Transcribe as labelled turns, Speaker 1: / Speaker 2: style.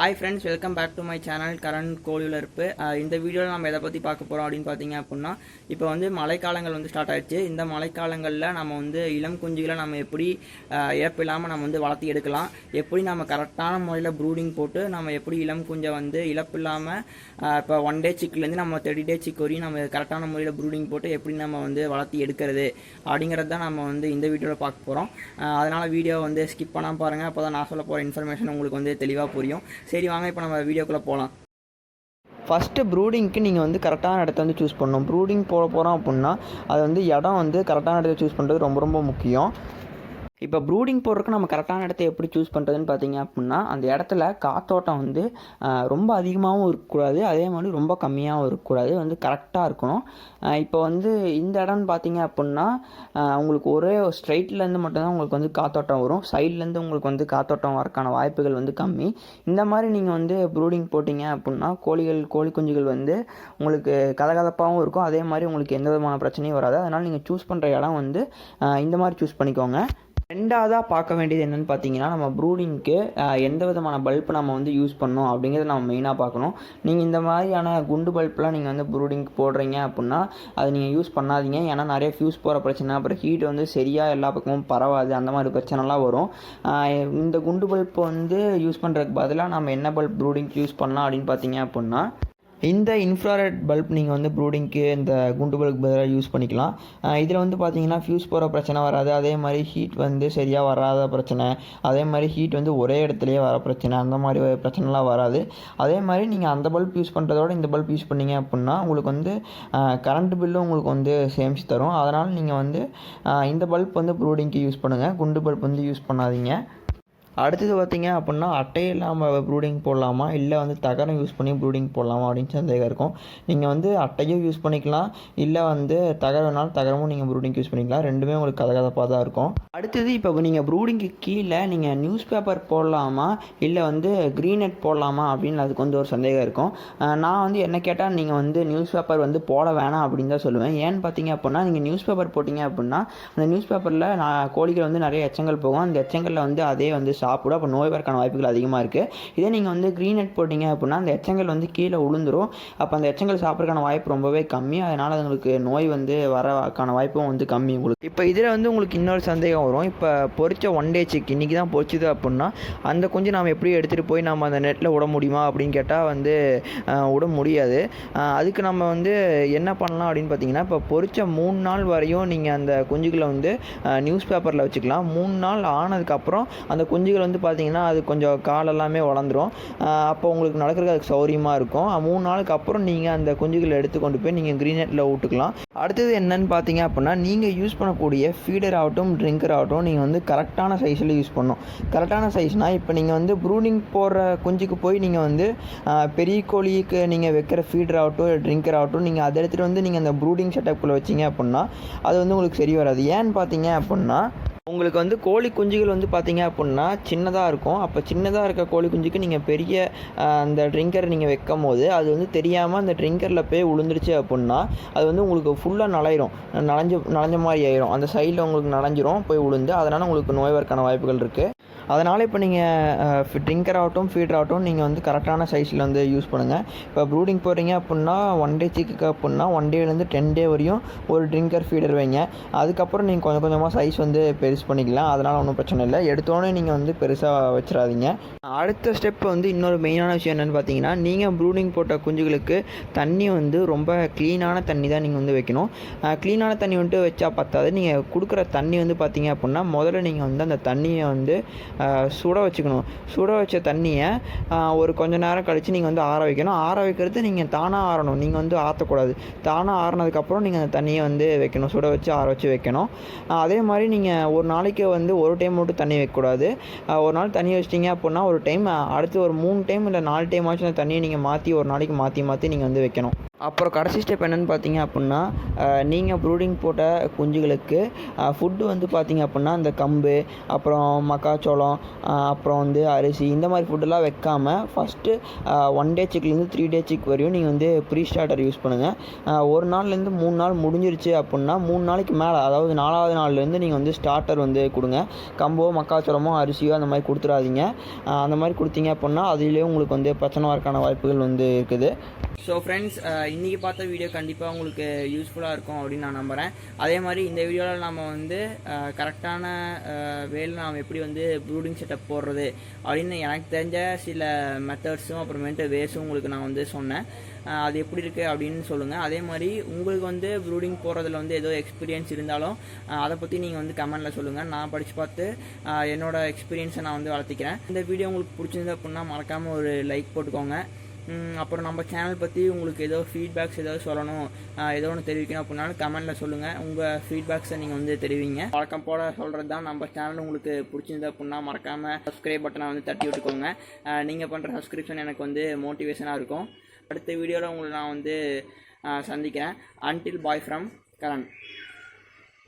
Speaker 1: Hi friends welcome back to my channel Karan கோழியுலர்ப்பு அஹ் இந்த வீடியோவில் நம்ம எதை பற்றி பார்க்க போகிறோம் அப்படின்னு பார்த்தீங்க அப்படின்னா இப்போ வந்து மழைக்காலங்கள் வந்து ஸ்டார்ட் ஆயிடுச்சு. இந்த மழைக்காலங்களில் நம்ம வந்து இளம் குஞ்சுகளை நம்ம எப்படி uh, இழப்பு இல்லாமல் நம்ம வந்து வளர்த்தி எடுக்கலாம்? எப்படி நம்ம கரெக்டான முறையில் ப்ரூடிங் போட்டு நம்ம எப்படி இளம் குஞ்சை வந்து இழப்பு இல்லாமல் uh, இப்போ ஒன் டே சிக்லேருந்து நம்ம தேர்ட்டி டே சிக் வரையும் நம்ம கரெக்டான முறையில் ப்ரூடிங் போட்டு எப்படி நம்ம வந்து வளர்த்தி எடுக்கிறது? அப்படிங்கிறது தான் நம்ம வந்து இந்த வீடியோவில் பார்க்க போகிறோம் uh, அதனால் வீடியோ வந்து ஸ்கிப் பண்ணாமல் பாருங்கள் அப்போ தான் நான் சொல்ல போகிற இன்ஃபர்மேஷன் உங்களுக்கு வந்து தெளிவாக புரியும். சரி வாங்க இப்போ நம்ம வீடியோக்குள்ளே போகலாம் ஃபஸ்ட்டு ப்ரூடிங்க்கு நீங்கள் வந்து கரெக்டான இடத்த வந்து சூஸ் பண்ணணும். ப்ரூடிங் போக போகிறோம் அப்படின்னா அது வந்து இடம் வந்து கரெக்டான இடத்த சூஸ் பண்ணுறது ரொம்ப ரொம்ப முக்கியம். இப்போ ப்ரூடிங் போடுறதுக்கு நம்ம கரெக்டான இடத்த எப்படி சூஸ் பண்ணுறதுன்னு பார்த்தீங்க அப்படின்னா அந்த இடத்துல காத்தோட்டம் வந்து ரொம்ப அதிகமாகவும் இருக்கக்கூடாது. அதே மாதிரி ரொம்ப கம்மியாகவும் இருக்கக்கூடாது. வந்து கரெக்டாக இருக்கணும். இப்போ வந்து இந்த இடம்னு பார்த்தீங்க அப்படின்னா உங்களுக்கு ஒரே ஸ்ட்ரைட்லேருந்து மட்டும்தான் உங்களுக்கு வந்து காத்தோட்டம் வரும். சைட்லேருந்து உங்களுக்கு வந்து காத்தோட்டம் வரக்கான வாய்ப்புகள் வந்து கம்மி. இந்த மாதிரி நீங்கள் வந்து ப்ரூடிங் போட்டிங்க அப்படின்னா கோழிகள் கோழி குஞ்சுகள் வந்து உங்களுக்கு கதகதப்பாகவும் இருக்கும். அதே மாதிரி உங்களுக்கு எந்த விதமான பிரச்சனையும் வராது. அதனால் நீங்கள் சூஸ் பண்ணுற இடம் வந்து இந்த மாதிரி சூஸ் பண்ணிக்கோங்க. ரெண்டாவதாக பார்க்க வேண்டியது என்னென்னு பார்த்தீங்கன்னா நம்ம ப்ரூடிங்க்கு எந்த விதமான பல்ப் நம்ம வந்து யூஸ் பண்ணோம் அப்படிங்கிறத நம்ம மெயினாக பார்க்கணும். நீங்கள் இந்த மாதிரியான குண்டு பல்ப்லாம் நீங்கள் வந்து ப்ரூடிங்க்கு போடுறீங்க அப்படின்னா அதை நீங்கள் யூஸ் பண்ணாதீங்க. ஏன்னா நிறைய ஃபியூஸ் போகிற பிரச்சனை அப்புறம் ஹீட் வந்து சரியாக எல்லா பக்கமும் பரவாது. அந்த மாதிரி பிரச்சனைலாம் வரும். இந்த குண்டு பல்ப் வந்து யூஸ் பண்ணுறதுக்கு பதிலாக நம்ம என்ன பல்ப் ப்ரூடிங்க்கு யூஸ் பண்ணலாம் அப்படின்னு பார்த்தீங்க அப்படின்னா இந்த இன்ஃப்ராரெட் பல்ப் நீங்கள் வந்து ப்ரூடிங்க்கு இந்த குண்டு பல்ப் பதிலாக யூஸ் பண்ணிக்கலாம். இதில் வந்து பார்த்தீங்கன்னா ஃபியூஸ் போகிற பிரச்சனை வராது. அதே மாதிரி ஹீட் வந்து சரியாக வராத பிரச்சனை. அதே மாதிரி ஹீட் வந்து ஒரே இடத்துலையே வர பிரச்சனை. அந்த மாதிரி பிரச்சனைலாம் வராது. அதே மாதிரி நீங்கள் அந்த பல்ப் யூஸ் பண்ணுறதோட இந்த பல்ப் யூஸ் பண்ணீங்க அப்படின்னா உங்களுக்கு வந்து கரண்ட் பில்லும் உங்களுக்கு வந்து சேமிச்சு தரும். அதனால் நீங்கள் வந்து இந்த பல்ப் வந்து ப்ரூடிங்க்கு யூஸ் பண்ணுங்கள் குண்டு பல்ப் வந்து யூஸ் பண்ணாதீங்க. அடுத்தது பார்த்தீங்க அப்படின்னா அட்டை இல்லாமல் ப்ரூடிங் போடலாமா? இல்லை வந்து தகரம் யூஸ் பண்ணி ப்ரூடிங் போடலாமா? அப்படின்னு சந்தேகம் இருக்கும். நீங்கள் வந்து அட்டையும் யூஸ் பண்ணிக்கலாம். இல்லை வந்து தகரம்னாலும் தகரமும் நீங்கள் ப்ரூடிங் யூஸ் பண்ணிக்கலாம். ரெண்டுமே உங்களுக்கு கதகதப்பாக தான் இருக்கும். அடுத்தது இப்போ நீங்கள் ப்ரூடிங்க்கு கீழே நீங்கள் நியூஸ் பேப்பர் போடலாமா? இல்லை வந்து க்ரீன் நெட் போடலாமா? அப்படின்னு அதுக்கு வந்து ஒரு சந்தேகம் இருக்கும். நான் வந்து என்ன கேட்டால் நீங்கள் வந்து நியூஸ் பேப்பர் வந்து போட வேணாம் அப்படின்னு தான் சொல்லுவேன். ஏன்னு பார்த்தீங்க அப்படின்னா நீங்கள் நியூஸ் பேப்பர் போட்டிங்க அப்படின்னா அந்த நியூஸ் பேப்பரில் நான் கோழிகள் வந்து நிறைய எச்சங்கள் போகும். அந்த எச்சங்களில் வந்து அதே வந்து சாப்பிடும் அப்போ நோய் வரக்கான வாய்ப்புகள் அதிகமாக இருக்குது இதே நீங்கள் வந்து க்ரீன் நெட் போட்டிங்க அப்படின்னா அந்த எச்சங்கள் வந்து கீழே விழுந்துரும் அப்போ அந்த எச்சங்கள் சாப்பிட்றதுக்கான வாய்ப்பு ரொம்பவே கம்மி. அதனால் உங்களுக்கு நோய் வந்து வரக்கான வாய்ப்பும் வந்து கம்மி உங்களுக்கு. இப்போ இதில் வந்து உங்களுக்கு இன்னொரு சந்தேகம் வரும். இப்போ பொறிச்ச ஒன் டே சிக் இன்றைக்கி தான் பொறிச்சுது அப்படின்னா அந்த குஞ்சு நாம் எப்படி எடுத்துகிட்டு போய் நம்ம அந்த நெட்டில் விட முடியுமா அப்படின்னு கேட்டால் வந்து விட முடியாது. அதுக்கு நம்ம வந்து என்ன பண்ணலாம் அப்படின்னு பார்த்தீங்கன்னா இப்போ பொறிச்ச மூணு நாள் வரையும் நீங்கள் அந்த குஞ்சுகளை வந்து நியூஸ் பேப்பரில் வச்சுக்கலாம். மூணு நாள் ஆனதுக்கப்புறம் அந்த குஞ்சு குஞ்சுகள் வந்து பார்த்தீங்கன்னா அது கொஞ்சம் காலெல்லாமே வளர்ந்துடும் வளர்ந்துரும் அப்போ உங்களுக்கு நடக்கிறதுக்கு அதுக்கு சௌரியமாக இருக்கும். மூணு நாளுக்கு அப்புறம் நீங்கள் அந்த குஞ்சுகளை எடுத்து கொண்டு போய் நீங்கள் க்ரீன் நெட்டில் விட்டுக்கலாம் அடுத்தது என்னன்னு பார்த்தீங்க அப்படின்னா நீங்கள் யூஸ் பண்ணக்கூடிய ஃபீடர் ஆகட்டும் ட்ரிங்கர் ஆகட்டும் நீங்கள் வந்து கரெக்டான சைஸில் யூஸ் பண்ணணும். கரெக்டான சைஸ்னால் இப்போ நீங்கள் வந்து ப்ரூடிங் போடுற குஞ்சுக்கு போய் நீங்கள் வந்து பெரிய கோழிக்கு நீங்கள் வைக்கிற ஃபீடர் ஆகட்டும் ட்ரிங்கர் ஆகட்டும் நீங்கள் அதை எடுத்துகிட்டு வந்து நீங்கள் அந்த ப்ரூடிங் செட்டப்புக்குள்ளே வச்சீங்க அப்படின்னா அது வந்து உங்களுக்கு சரி வராது. ஏன்னு பார்த்தீங்க அப்படின்னா உங்களுக்கு வந்து கோழி குஞ்சுகள் வந்து பார்த்தீங்க அப்படின்னா சின்னதாக இருக்கும். அப்போ சின்னதாக இருக்க கோழி குஞ்சுக்கு நீங்கள் பெரிய அந்த ட்ரிங்கர் நீங்கள் வைக்கும் போது அது வந்து தெரியாமல் அந்த ட்ரிங்கரில் போய் விழுந்துருச்சு அப்படின்னா அது வந்து உங்களுக்கு ஃபுல்லாக நலையிரும். நனைஞ்ச நனைஞ்ச மாதிரி ஆயிரும். அந்த சைடில் உங்களுக்கு நனைஞ்சிரும் போய் விழுந்து அதனால் உங்களுக்கு நோய் வரக்கான வாய்ப்புகள் இருக்குது அதனால் இப்போ நீங்கள் ட்ரிங்கர் ஆகட்டும் ஃபீடர் ஆகட்டும் நீங்கள் வந்து கரெக்டான சைஸில் வந்து யூஸ் பண்ணுங்கள் இப்போ ப்ரூடிங் போகிறீங்க அப்படின்னா ஒன் டே சிக்கு அப்படின்னா ஒன் டேலேருந்து டென் டே வரையும் ஒரு ட்ரிங்கர் ஃபீடர் வைங்க. அதுக்கப்புறம் நீங்கள் கொஞ்சம் கொஞ்சமாக சைஸ் வந்து பெருசு பண்ணிக்கலாம். அதனால் ஒன்றும் பிரச்சனை இல்லை. எடுத்தோடனே நீங்கள் வந்து பெருசாக வச்சிடாதீங்க. அடுத்த ஸ்டெப் வந்து இன்னொரு மெயினான விஷயம் என்னென்னு பார்த்தீங்கன்னா நீங்கள் ப்ரூடிங் போட்ட குஞ்சுகளுக்கு தண்ணி வந்து ரொம்ப க்ளீனான தண்ணி தான் நீங்கள் வந்து வைக்கணும். க்ளீனான தண்ணி வந்துட்டு வச்சா பத்தாது. நீங்கள் கொடுக்குற தண்ணி வந்து பார்த்தீங்க அப்படின்னா முதல்ல நீங்கள் வந்து அந்த தண்ணியை வந்து சுட வச்சுக்கணும். சுட வச்ச தண்ணியை ஒரு கொஞ்ச நேரம் கழித்து நீங்கள் வந்து ஆற வைக்கணும். ஆற வைக்கிறது நீங்கள் தானாக ஆறணும். நீங்கள் வந்து ஆற்றக்கூடாது தானாக ஆறினதுக்கப்புறம் நீங்கள் அந்த தண்ணியை வந்து வைக்கணும். சுட வச்சு ஆற வச்சு வைக்கணும். அதே மாதிரி நீங்கள் ஒரு நாளைக்கு வந்து ஒரு டைம் மட்டும் தண்ணி வைக்கக்கூடாது. ஒரு நாள் தண்ணி வச்சிட்டிங்க அப்படின்னா ஒரு டைம் அடுத்து ஒரு மூணு டைம் இல்லை நாலு டைம் ஆச்சும் அந்த தண்ணியை நீங்கள் மாற்றி ஒரு நாளைக்கு மாற்றி மாற்றி நீங்கள் வந்து வைக்கணும். அப்புறம் கடைசி ஸ்டெப் என்னென்னு பார்த்தீங்க அப்படின்னா நீங்கள் ப்ரூடிங் போட்ட குஞ்சுகளுக்கு ஃபுட்டு வந்து பார்த்தீங்க அப்படின்னா இந்த கம்பு அப்புறம் மக்காச்சோளம் அப்புறம் வந்து அரிசி இந்த மாதிரி ஃபுட்டெல்லாம் வைக்காமல் ஃபஸ்ட்டு ஒன் டே சிக்லேருந்து த்ரீ டே சிக் வரையும் நீங்கள் வந்து ப்ரீ ஸ்டார்டர் யூஸ் பண்ணுங்கள் ஒரு நாள்லேருந்து மூணு நாள் முடிஞ்சிருச்சு அப்படின்னா மூணு நாளைக்கு மேலே அதாவது நாலாவது நாள்லேருந்து நீங்கள் வந்து ஸ்டார்டர் வந்து கொடுங்க. கம்போ மக்காச்சோளமோ அரிசியோ அந்த மாதிரி கொடுத்துறாதீங்க அந்த மாதிரி கொடுத்தீங்க அப்படின்னா அதுலேயே உங்களுக்கு வந்து பிரச்சனை வரக்கான வாய்ப்புகள் வந்து இருக்குது. ஸோ ஃப்ரெண்ட்ஸ் இன்றைக்கி பார்த்த வீடியோ கண்டிப்பாக உங்களுக்கு யூஸ்ஃபுல்லாக இருக்கும் அப்படின்னு நான் நம்புகிறேன் அதே மாதிரி இந்த வீடியோவில் நம்ம வந்து uh, கரெக்டான uh, வேலை நாம் எப்படி வந்து ப்ரூடிங் செட்டப் போடுறது அப்படின்னு எனக்கு தெரிஞ்ச சில மெத்தட்ஸும் அப்புறமேட்டு வேஸும் உங்களுக்கு நான் வந்து சொன்னேன். Uh, அது எப்படி இருக்குது அப்படின்னு சொல்லுங்கள் அதே மாதிரி உங்களுக்கு வந்து ப்ரூடிங் போடுறதுல வந்து ஏதோ எக்ஸ்பீரியன்ஸ் இருந்தாலும் அதை பற்றி நீங்கள் வந்து கமெண்டில் சொல்லுங்கள் நான் படித்து பார்த்து என்னோடய எக்ஸ்பீரியன்ஸை நான் வந்து வளர்த்திக்கிறேன். இந்த வீடியோ உங்களுக்கு பிடிச்சிருந்தது அப்படின்னா மறக்காமல் ஒரு லைக் போட்டுக்கோங்க. அப்புறம் நம்ம சேனல் பற்றி உங்களுக்கு ஏதோ ஃபீட்பேக்ஸ் ஏதாவது சொல்லணும் ஏதோ ஒன்று தெரிவிக்கணும் அப்படின்னாலும் கமெண்ட்டில் சொல்லுங்கள் உங்கள் ஃபீட்பேக்ஸை நீங்கள் வந்து தெரிவிங்க. வழக்கம் போல் சொல்கிறது தான் நம்ம சேனல் உங்களுக்கு பிடிச்சிருந்தது அப்படின்னா மறக்காமல் சப்ஸ்கிரைப் பட்டனை வந்து தட்டி விட்டுக்கோங்க. நீங்கள் பண்ணுற சப்ஸ்கிரிப்ஷன் எனக்கு வந்து மோட்டிவேஷனாக இருக்கும். அடுத்த வீடியோவில் உங்களை நான் வந்து சந்திக்கிறேன். Until bye from Karan.